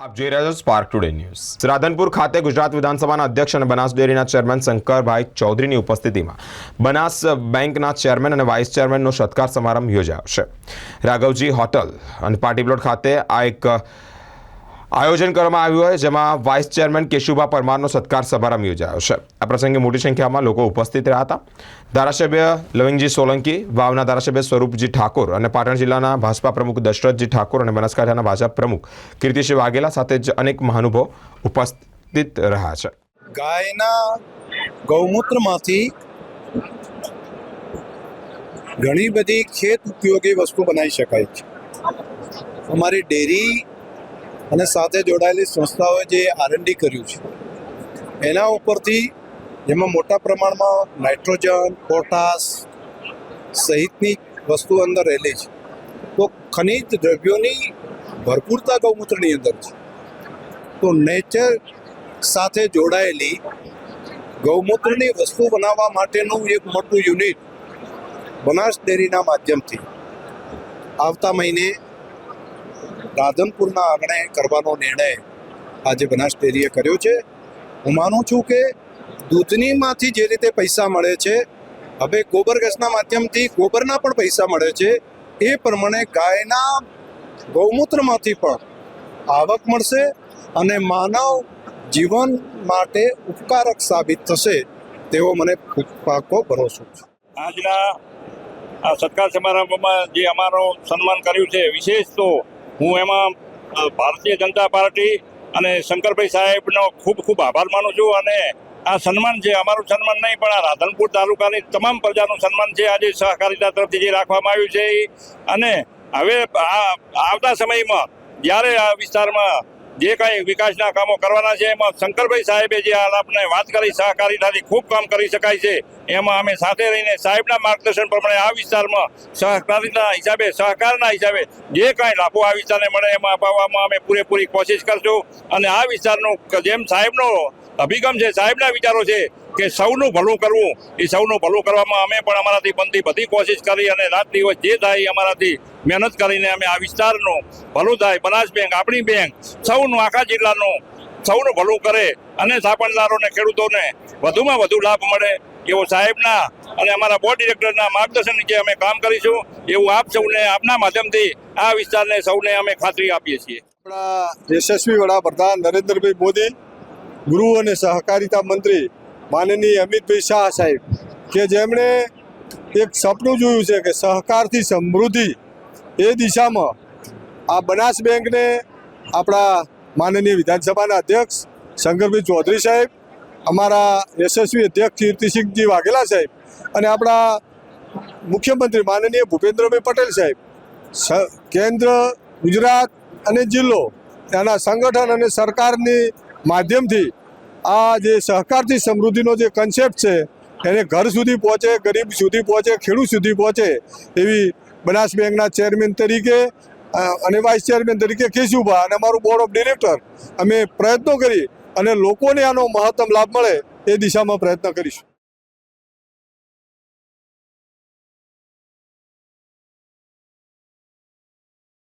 આપ જોઈ રહ્યા છો સ્પાર્ક ટુડે ન્યૂઝ રાધનપુર ખાતે ગુજરાત વિધાનસભાના અધ્યક્ષ અને બનાસ ડેરીના ચેરમેન શંકરભાઈ ચૌધરીની ઉપસ્થિતિમાં બનાસ બેંકના ચેરમેન અને વાઇસ ચેરમેનનો સત્કાર સમારંભ યોજાયો છે. રાઘવજી હોટલ અને પાર્ટી પ્લોટ ખાતે આ એક આયોજન કરવામાં આવ્યું હોય, જેમાં વાઇસ ચેરમેન કેશુભા પરમારનો સત્કાર સમારંભ યોજાયો છે. આ પ્રસંગે મોટી સંખ્યામાં લોકો ઉપસ્થિત રહ્યા હતા. ધારાસભ્ય લવિંગજી સોલંકી, વાવના ધારાસભ્ય સ્વરૂપજી ઠાકોર અને પાટણ જિલ્લાના ભાજપા પ્રમુખ દશરથજી ઠાકોર અને બનાસકાંઠાના ભાજપ પ્રમુખ કીર્તિસિંહ વાઘેલા સાથે જ અનેક મહાનુભવ ઉપસ્થિત રહ્યા છે. ગાયના ગૌમૂત્રમાંથી ઘણી બધી ખેત ઉપયોગી વસ્તુ બનાવી શકાય છે. અમારી ડેરી અને સાથે જોડાયેલી સંસ્થાઓએ જે આરએનડી કર્યું છે, એના ઉપરથી જેમાં મોટા પ્રમાણમાં નાઇટ્રોજન, પોટાશ સહિતની વસ્તુ અંદર રહેલી છે. તો ખનિજ દ્રવ્યોની ભરપૂરતા ગૌમૂત્રની અંદર છે. તો નેચર સાથે જોડાયેલી ગૌમૂત્રની વસ્તુ બનાવવા માટેનું એક મોટું યુનિટ બનાસ ડેરીના માધ્યમથી આવતા મહિને રાધનપુરના આંગણે કરવાનો નિર્ણય આજે બનાસ ડેરીએ કર્યો છે. હું માનું છું કે દૂધનીમાંથી જે રીતે પૈસા મળે છે, હવે ગોબર ગેસના માધ્યમથી ગોબરના પણ પૈસા મળે છે. એ પ્રમાણે ગાયના ગૌમૂત્રમાંથી પણ આવક મળશે અને માનવ જીવન માટે ઉપકારક સાબિત થશે તેવો મને પાકો ભરોસો છે. આજના આ સત્કાર સમારંભમાં જે અમારો સન્માન કર્યું છે, વિશેષ તો હું એમાં ભારતીય જનતા પાર્ટી અને શંકરભાઈ સાહેબનો ખૂબ ખૂબ આભાર માનું છું અને આ સન્માન છે અમારું સન્માન નહીં, પણ આ રાધનપુર તાલુકાની તમામ પ્રજાનું સન્માન છે આજે સહકારિતા તરફથી જે રાખવામાં આવ્યું છે અને હવે આ, આવતા સમયમાં જ્યારે આ વિસ્તારમાં જે કાંઈ વિકાસના કામો કરવાના છે, એમાં શંકરભાઈ સાહેબે જે હાલ આપણે વાત કરી, સહકારિતાથી ખૂબ કામ કરી શકાય છે. એમાં અમે સાથે રહીને સાહેબના માર્ગદર્શન પ્રમાણે આ વિસ્તારમાં સહકારિતા હિસાબે, સહકારના હિસાબે જે કાંઈ લાભો આ વિસ્તારને મળે એમાં અપાવવામાં અમે પૂરેપૂરી કોશિશ કરશું. અને આ વિસ્તારનું જેમ સાહેબનો અભિગમ છે, સાહેબના વિચારો છે કે સૌનું ભલું કરવું, એ સૌનું ભલું કરવામાં અમે પણ અમારાથી બનતી બધી કોશિશ કરી અને રાત દિવસ જે થાય અમારાથી મહેનત કરીને અમે આ વિસ્તારનું ભલું થાય. બનાસ બેંક, આપણી બેંક, સૌનું, આખા જિલ્લાનું સૌનું ભલું કરે અને થાપણદારોને, ખેડૂતોને વધુમાં વધુ લાભ મળે એવો સાહેબના અને અમારા બોર્ડ ડિરેક્ટરના માર્ગદર્શન નીચે અમે કામ કરીશું એવું આપ સૌને આપના માધ્યમથી આ વિસ્તારને સૌને અમે ખાતરી આપીએ છીએ. આપણા યશસ્વી વડાપ્રધાન નરેન્દ્રભાઈ મોદી ગૃહ અને સહકારિતા મંત્રી માનનીય અમિતભાઈ શાહ સાહેબ, કે જેમણે એક સપનું જોયું છે કે સહકારથી સમૃદ્ધિ એ દિશામાં આ બનાસ બેંકને આપણા માનનીય વિધાનસભાના અધ્યક્ષ શંકરભાઈ ચૌધરી સાહેબ, અમારા યશસ્વી અધ્યક્ષ કીર્તિસિંહજી વાઘેલા સાહેબ અને આપણા મુખ્યમંત્રી માનનીય ભૂપેન્દ્રભાઈ પટેલ સાહેબ કેન્દ્ર, ગુજરાત અને જિલ્લો એના સંગઠન અને સરકારની માધ્યમથી આ જે સહકારથી સમૃદ્ધિનો જે કન્સેપ્ટ છે, એને ઘર સુધી પહોંચે, ગરીબ સુધી પહોંચે, ખેડૂત સુધી પહોંચે એવી બનાસ બેંકના ચેરમેન તરીકે અને વાઇસ ચેરમેન તરીકે કેશુભા અને અમારું બોર્ડ ઓફ ડિરેક્ટર અમે પ્રયત્નો કરી અને લોકોને આનો મહત્તમ લાભ મળે એ દિશામાં પ્રયત્ન કરીશું.